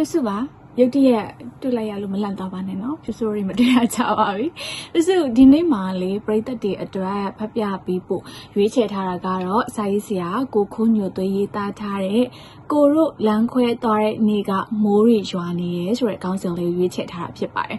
ဖြစ်စုပါရုတ်တရက်တွေ့လိုက်ရလို့မလန့်သွားပါနဲ့နော်ဖြစ်စုတွေမတွေ့ရကြပါဘူးဖြစ်စုဒီနေ့မှာလေပရိသတ်တွေအတွက်ဖတ်ပြပေးဖို့ရွေးချယ်ထားတာကတော့စာရေးဆရာကိုခုညိုသွေးရေးသားထားတဲ့ ကိုတို့လမ်းခွဲသွားတဲ့နေ့ကမိုးရီရွာနေရဲဆိုတဲ့ခေါင်းစဉ်လေးရွေးချယ်ထားတာဖြစ်ပါတယ်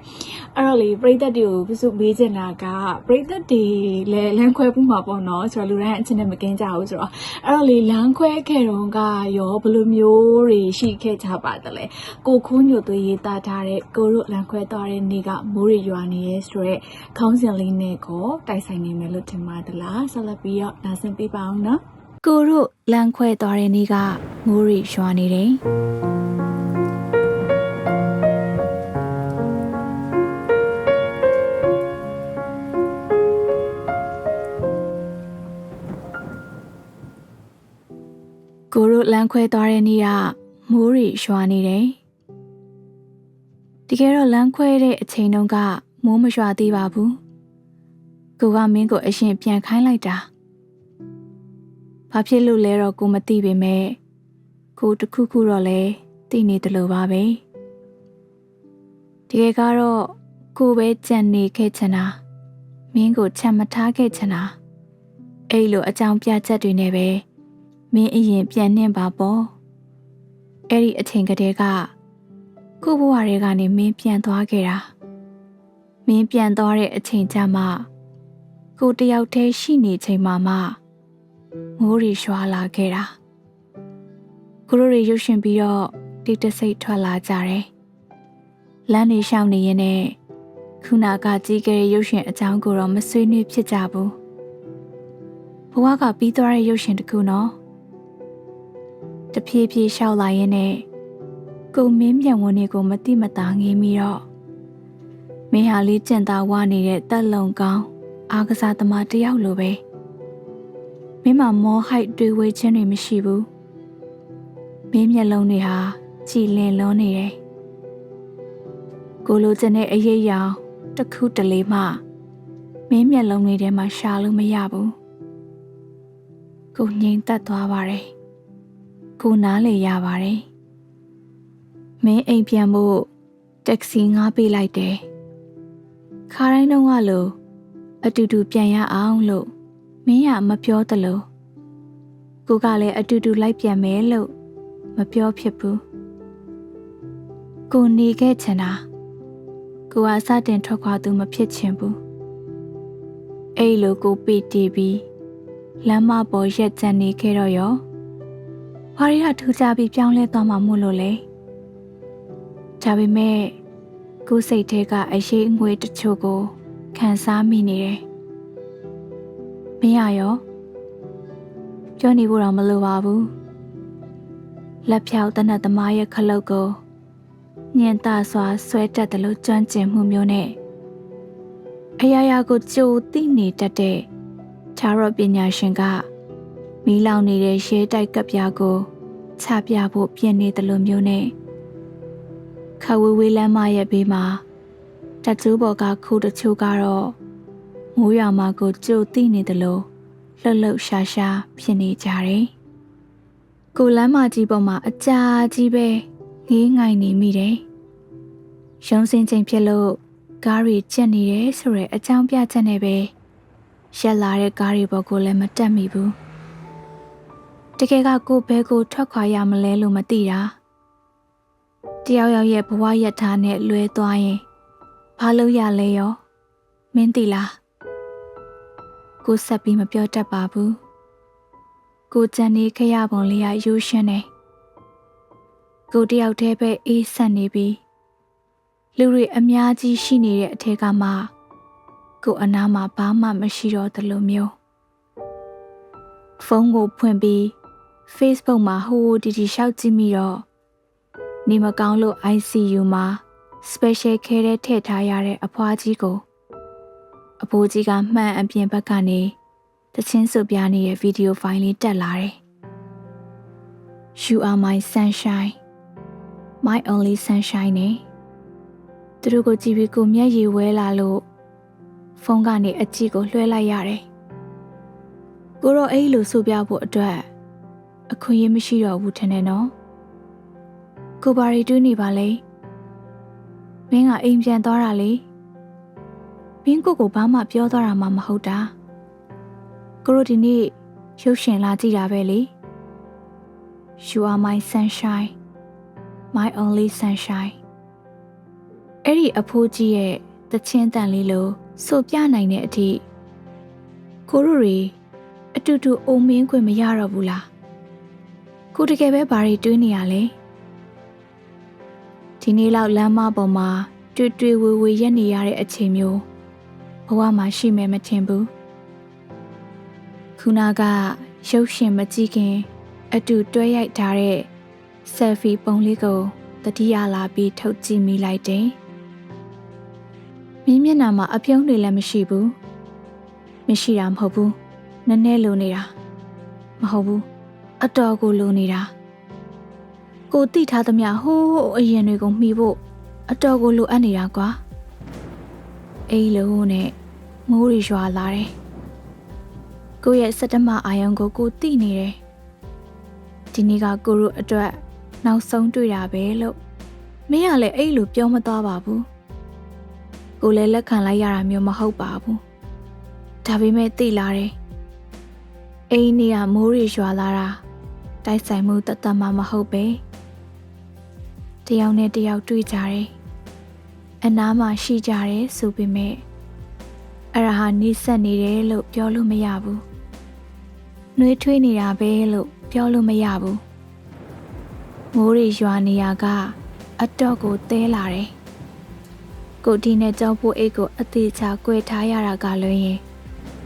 အဲ့တော့လေပရိသတ်တွေကိုဖြစ်စုမေးချင်တာကပရိသတ်တွေလည်းလမ်းခွဲမှုမှာပေါ့နော်ဆိုတော့လူတိုင်းအချင်းနဲ့မကင်းကြဘူးဆိုတော့အဲ့တော့လေလမ်းခွဲခဲ့တော့ကရောဘယ်လိုမျိုးတွေရှိခဲ့ကြပါသလဲကိုခုညိုသွေးရေးသားထားတဲ့ကိုရုလန်ခွဲသွားတဲ့နေ့ကမိုးရရွာနေရဲဆိုတော့ခေါင်းစဉ်လေးနဲ့ကိုတိုက်ဆိုင်နေမယ်လို့ထင်ပါသလားဆက်လက်ပြီးတော့နားဆင်ပေးပါအောင်နော် ကိုရုလန်ခွဲသွားတဲ့နေ့ကမိုးရရွာနေတယ်ကိုရုလန်ခွဲသွားတဲ့နေ့ကမိုးရီရွာနေတယ်။တကယ်တော့လမ်းခွဲတဲ့အချိန်တုန်းကမိုးမရွာသေးပါဘူး။ကိုကမင်းကိုအရင်ပြန်ခိုင်းလိုက်တာ။ ဘာဖြစ်လို့လဲတော့ကိုမသိပေမဲ့ကိုတခုခုတော့လဲသိနေတယ်လို့ပါပဲ။တကယ်ကတော့ကိုပဲကြံနေခဲ့ချင်တာမင်းကိုချက်မထားခဲ့ချင်တာအဲ့လိုအကြောင်းပြချက်တွေနဲ့ပဲမင်းအရင်ပြန်နှင်ပါပေါ့။အဲ့ဒီအချိန်ကတည်းကကို့ဘဝတွေကနေမင်းပြန်သွားခဲ့တာမင်းပြန်သွားတဲ့အချိန်ကျမှကိုတယောက်တည်းရှိနေချိန်မှမှ မိုးရီရွာလာခဲ့တာကိုတို့တွေရုပ်ရှင်ပြီးတော့တိတ်တဆိတ်ထွက်လာကြတယ်လမ်းနေရှောင်နေရင်နဲ့ခုနကကြီးခဲ့တဲ့ရုပ်ရှင်အကြောင်းကိုတော့မဆွေးနွေးဖြစ်ကြဘူးဘဝကပြီးသွားတဲ့ရုပ်ရှင်တစ်ခုနော်တဖြည်းဖြည်းရှောက်လာရင်နဲ့ကိုမင်းမြန်ဝန်တွေကိုမတိမတာငေးမိတော့မင်းဟာလေးကျင်သာဝနေတဲ့တက်လုံကောင်းအားကစားသမားတယောက်လိုပဲ မင်းမမောဟိုက်တွေးဝေးခြင်းတွေမရှိဘူးမင်းမျက်လုံးတွေဟာကြည်လင်လွန်းနေတယ်ကိုလိုချင်တဲ့အရေးရောင်တစ်ခုတလေမှမင်းမျက်လုံးတွေထဲမှာရှာလို့မရဘူးကိုငြိမ်သက်သွားပါတယ်ကိုနားလေရပါတယ်မင်းအိမ်ပြန်ဖို့တက္ကစီငှားပေးလိုက်တယ်ခါတိုင်းတော့ကလို့အတူတူပြန်ရအောင်လို့ မင်းကမပြောသလိုကိုကလည်းအတူတူလိုက်ပြန်မယ်လို့မပြောဖြစ်ဘူးကိုနေခဲ့ချင်တာကိုကစတင်ထွက်ခွာသူမဖြစ်ချင်ဘူးအဲ့လိုကိုပေတီပြီးလမ်းမပေါ်ရက်ကြံနေခဲ့တော့ရောဘာရီကထူကြပြီးပြောင်းလဲသွားမှမို့လို့လဲဒါပေမဲ့ကိုယ်စိတ်ထဲကအရေးအငွေတချို့ကိုခံစားမိနေတယ် မရရောပြောနေဖို့တော့မလိုပါဘူးလက်ဖြောက်တနတ်သမားရဲ့ခလုတ်ကိုညင်တာစွာဆွဲတက်တယ်လို့ကြွန့်ကျင်မှုမျိုးနဲ့အရာရာကိုကြိုသိနေတတ်တဲ့ခြားရော့ပညာရှင်ကမီးလောင်နေတဲ့ရဲတိုက်ကပ်ပြားကိုချပြဖို့ပြင်နေတယ်လို့မျိုးနဲ့ခဝေးဝေးလမ်းမရဲ့ဘေးမှာတက်ကျိုးပေါ်ကခုတချို့ကတော့ မိုးရွာမှာကိုကြိုသိနေတယ်လို့လှုပ်လှုပ်ရှားရှားဖြစ်နေကြတယ်။ကိုလမ်းမကြီးပေါ်မှာအကြာကြီးပဲငေးငိုင်နေမိတယ်။ရုံးစင်းချိန်ဖြစ်လို့ကားတွေကျက်နေတယ်ဆိုရဲအကြောင်းပြချက်နဲ့ပဲရက်လာတဲ့ကားတွေပေါ်ကိုလည်းမတက်မိဘူး။တကယ်ကကိုဘဲကိုထွက်ခွာရမလဲလို့မသိတာ။တယောက်ယောက်ရဲ့ဘဝရထားနဲ့လွဲသွားရင်ဘာလို့ရလဲရောမင်းသိလား ကိုဆက်ပြီးမပြောတတ်ပါဘူးကိုကြံနေခရပုံလေးရရိုးရှင်းနေကိုတယောက်တည်းပဲအေးဆက်နေပြီးလူတွေအများကြီးရှိနေတဲ့အထက်ကမှကိုအနာမှာဘာမှမရှိတော့သလိုမျိုးဖုန်းကိုဖွင့်ပြီး Facebook မှာဟိုးတီတီရှောက်ကြည့်မိတော့နေမကောင်းလို့ ICU မှာ special care ထဲထည့်ထားရတဲ့အဖွားကြီးကို အဖိုးကြီးကမှန်အပြင်ဘက်ကနေတချင်းစုပြနေတဲ့ဗီဒီယိုဖိုင်လေးတက်လာတယ်။ You are my sunshine my only sunshine နဲ့သူတို့ကိုကြည့်ပြီးကိုမျက်ရည်ဝဲလာလို့ဖုန်းကနေအကြည့်ကိုလွှဲလိုက်ရတယ်။ကိုတော့အဲ့လိုဆိုပြဖို့အတွက်အခွင့်အရေးမရှိတော့ဘူးထင်တယ်နော်။ကိုဘာရီတွေးနေပါလဲမင်းကအိမ်ပြန်သွားတာလေ မင်းကိုကိုဘာမှပြောသွားတာမှမဟုတ်တာကိုတို့ဒီနေ့ရုပ်ရှင်လာကြည့်တာပဲလေ You are my sunshine my only sunshine အဲ့ဒီအဖိုးကြီးရဲ့တချင်းတန်လေးလို့ဆိုပြနိုင်တဲ့အထိကိုတို့တွေအတူတူအုံမင်းခွင့်မရတော့ဘူးလားကိုတကယ်ပဲဘာတွေတွေးနေရလဲဒီနေ့လောက်လမ်းမပေါ်မှာတွေ့တွေ့ဝေဝေရက်နေရတဲ့အချိန်မျိုး ဘဝမှာရှိမယ်မထင်ဘူးခုနကရုပ်ရှင်မကြည့်ခင် အတူတွဲရိုက်ထားတဲ့ဆယ်ဖီပုံလေးကိုတတိယလာပြီးထုတ်ကြည့်မိလိုက်တယ်။မင်းမျက်နှာမှာအပြုံးတွေလည်းမရှိဘူး။မရှိတာမဟုတ်ဘူး။နည်းနည်းလိုနေတာ။မဟုတ်ဘူး။အတော်ကိုလိုနေတာ။ကိုတိထားသမျှဟိုးအရင်တွေကိုမှီဖို့အတော်ကိုလိုအပ်နေတာကွာ။အေးလို့နဲ့ မိုးရီရွာလာတယ်။ကိုရဲ့စက်တမအာယုံကိုကိုတိနေတယ်။ဒီနေ့ကကိုတို့အတွက်နောက်ဆုံးတွေ့တာပဲလို့မင်းကလည်းအဲ့လိုပြောမသွားပါဘူးကိုလည်းလက်ခံလိုက်ရတာမျိုးမဟုတ်ပါဘူးဒါပေမဲ့သိလာတယ်အိမ်နေကမိုးရီရွာလာတာတိုက်ဆိုင်မှုတသက်မှမဟုတ်ပဲတယောက်နဲ့တယောက်တွေ့ကြတယ်အနားမှာရှိကြတယ်ဆိုပေမဲ့ အရဟာနှိစက်နေတယ်လို့ပြောလို့မရဘူးနှွေးထွေးနေတာပဲလို့ပြောလို့မရဘူးမိုးရီရွာနေရကအတော့ကိုတဲလာတယ်။ကိုဒီနဲ့ကြောက်ဖို့အိတ်ကိုအသေးချာ꿰ထားရတာကလွင်ရင်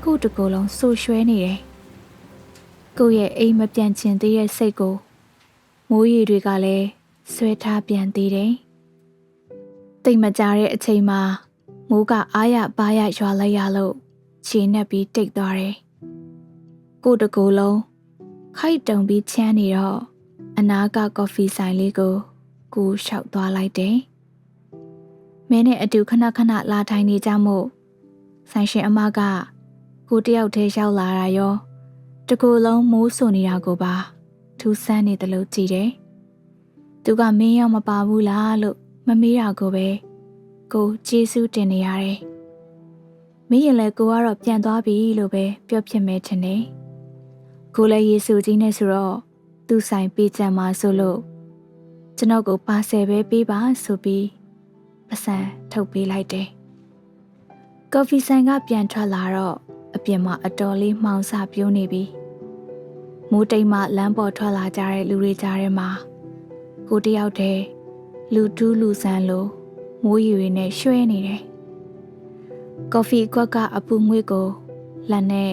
ကိုတကူလုံးဆူရွှဲနေတယ်။ကိုရဲ့အိမ်မပြန်ချင်သေးတဲ့စိတ်ကိုမိုးရီတွေကလည်းဆွဲထားပြန်သေးတယ်။တိတ်မကြတဲ့အချိန်မှာ မိုးကအားရပါရရွာလိုက်ရလို့ခြေနဲ့ပြီးတိတ်သွားတယ်။ကိုတကူလုံးခိုက်တုံပြီးချမ်းနေတော့အနာကကော်ဖီဆိုင်လေးကိုကိုလျှောက်သွားလိုက်တယ်။မင်းနဲ့အတူခဏခဏလာထိုင်နေကြမို့ဆိုင်ရှင်အမကကိုတယောက်တည်းရောက်လာတာရောတကူလုံးမိုးဆူနေတာကိုပါထူးဆန်းနေတယ်လို့ကြည်တယ်။သူကမင်းရောက်မပါဘူးလားလို့မမေးတာကိုပဲ ကိုကျေးဇူးတင်နေရတယ်။မင်းရင်လည်းကိုကတော့ပြန်သွားပြီလို့ပဲပြောဖြစ်မယ်ထင်တယ်။ကိုလည်းယေရှုကြီးနဲ့ဆိုတော့သူ့ဆိုင်ပေးချင်မှာဆိုလို့ကျွန်တော်ကိုပါဆယ်ပဲပေးပါဆိုပြီးပစံထုတ်ပေးလိုက်တယ်။ကော်ဖီဆိုင်ကပြန်ထွက်လာတော့အပြင်မှာအတော်လေးမှောင်စပြိုးနေပြီ။မိုးတိမ်မှလမ်းပေါ်ထွက်လာကြတဲ့လူတွေကြားထဲမှာကိုတယောက်တည်းလူတူးလူဆန်းလို မိုးရီတွေနဲ့ရွှဲနေတယ်။ကော်ဖီကွက်ကအပူငွေ့ကိုလက်နဲ့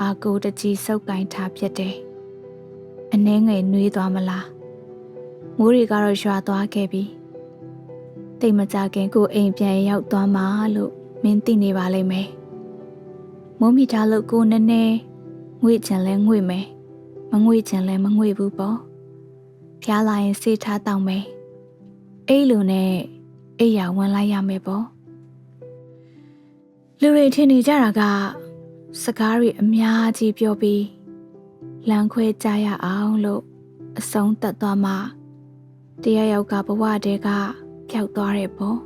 အာကိုတကြီးစုပ်ကင်ထားပြတယ်။အနှဲငယ်နှွေးသွားမလား။မိုးတွေကတော့ရွာသွားခဲ့ပြီ။တိတ်မကြခင်ကိုအိမ်ပြန်ရောက်သွားမှလို့မင်းသိနေပါလိမ့်မယ်။မိုးမိထားလို့ကိုနည်းနည်းငွေချင်လဲငွေမယ်။မငွေချင်လဲမငွေဘူးပေါ့။ဖျားလာရင်စေးထားတောင်းမယ်။အိတ်လိုနဲ့ အိယာဝင်လိုက်ရမယ်ပေါ့။လူတွေထင်နေကြတာကစကားတွေအများကြီးပြောပြီးလမ်းခွဲကြရအောင်လို့အဆုံးသက်သွားမှတရားယောက်ကဘဝတဲကပျောက်သွားတယ်ပေါ့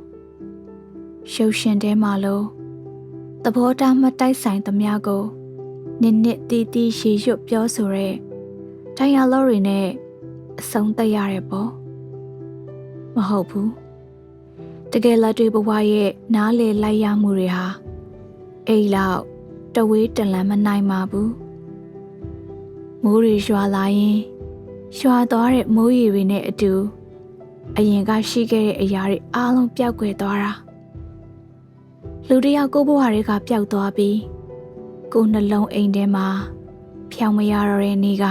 ရှုပ်ရှင်တဲမှာလို့သဘောထားမတိုက်ဆိုင်သမျှကိုနစ်နစ်တီးတီးရေရွတ်ပြောဆိုရဲတိုင်ယာလော်တွေနဲ့အဆုံးသက်ရတယ်ပေါ့မဟုတ်ဘူး တကယ်လက်တွေ့ဘဝရဲ့နားလေလိုက်ရမှုတွေဟာအိတ်လောက်တဝေးတလန်မနိုင်ပါဘူးမိုးရီရွာလာရင်ရွာသွားတဲ့မိုးရီတွေနဲ့အတူအရင်ကရှိခဲ့တဲ့အရာတွေအားလုံးပျောက်ကွယ်သွားတာလူတယောက်ကိုဘဝတွေကပျောက်သွားပြီးကိုယ်နှလုံးအိမ်ထဲမှာဖြောင်မရတော့တဲ့နေ့က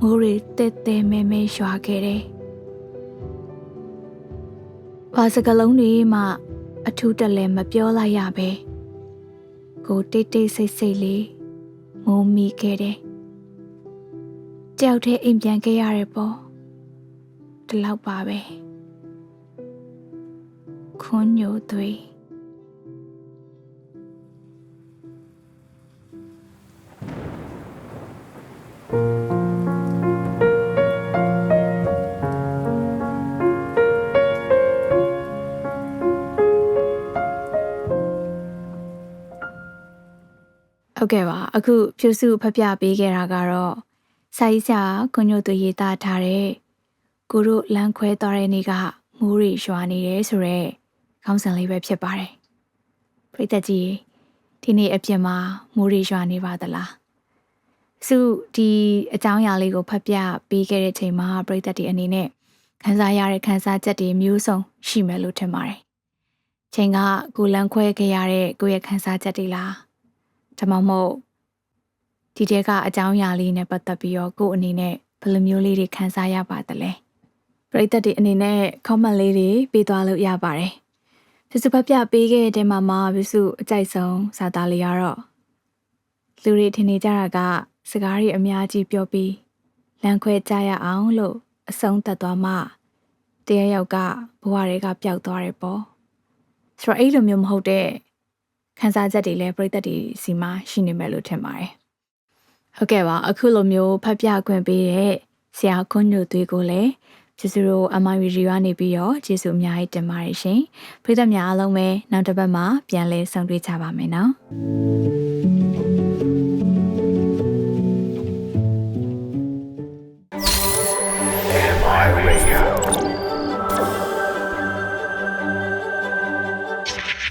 မိုးရီတဲတဲမဲမဲရွာခဲ့တယ်။ ဘာစကလုံးတွေမှ အထူးတလဲမပြောလိုက်ရပဲကိုတိတ်တိတ်ဆိတ်ဆိတ်လေးမိုးမိခဲ့တယ်။ကြောက်တဲ့အိမ်ပြန်ခဲ့ရတယ်ပေါ့။ဒီလောက်ပါပဲခွန်ညိုသွေး ဟုတ်ကဲ့ပါအခုဖြူစုဖတ်ပြပေးခဲ့တာကတော့စာရေးဆရာကွန်ညိုသူရေးသားထားတဲ့ကိုတို့လမ်းခွဲသွားတဲ့နေ့ကမိုးရီရွာနေတယ်ဆိုတော့ခေါင်းစဉ်လေးပဲဖြစ်ပါတယ်ပရိသတ်ကြီးဒီနေ့အပြင်မှာမိုးရီရွာနေပါသလားစုဒီအကြောင်းအရာလေးကိုဖတ်ပြပေးခဲ့တဲ့ချိန်မှာပရိသတ်ဒီအနေနဲ့ခန်းစားရတဲ့ခန်းစားချက်တွေမျိုးစုံရှိမယ်လို့ထင်ပါတယ်ချိန်ကကိုလမ်းခွဲခဲ့ရတဲ့ကိုယ့်ရဲ့ခန်းစားချက်တွေလား ဒါမှမဟုတ်ဒီတဲကအကြောင်းအရာလေးနဲ့ပတ်သက်ပြီးတော့ကို့အနေနဲ့ဘယ်လိုမျိုးလေးတွေခန်းစားရပါသလဲပရိသတ်တွေအနေနဲ့ comment လေးတွေပေးသွားလို့ရပါတယ်ပြစုဖတ်ပြပေးခဲ့တဲ့မှာမှာပြစုအကြိုက်ဆုံးစာသားလေးကတော့လူတွေထင်နေကြတာက စကားတွေအများကြီးပြောပြီးလမ်းခွဲကြရအောင်လို့အဆုံးသတ်သွားမှတရားရောက်ကဘဝတွေကပျောက်သွားတယ်ပေါ့ဆိုတော့အဲ့လိုမျိုးမဟုတ်တဲ့ ခန်းစားချက်တွေလည်းပြည်သက်တွေစီမှာရှိနေမယ်လို့ထင်ပါတယ်။ဟုတ်ကဲ့ပါအခုလိုမျိုးဖတ်ပြခွင့်ပေးတဲ့ဆရာခွန်းညိုသွေးကိုလည်းကျေးဇူးတော်အမရီရီကနေပြီးတော့ကျေးဇူးအများကြီးတင်ပါတယ်ရှင်။ပြည်သက်များအားလုံးပဲနောက်တစ်ပတ်မှာပြန်လည်ဆုံတွေ့ကြပါမယ်နော်။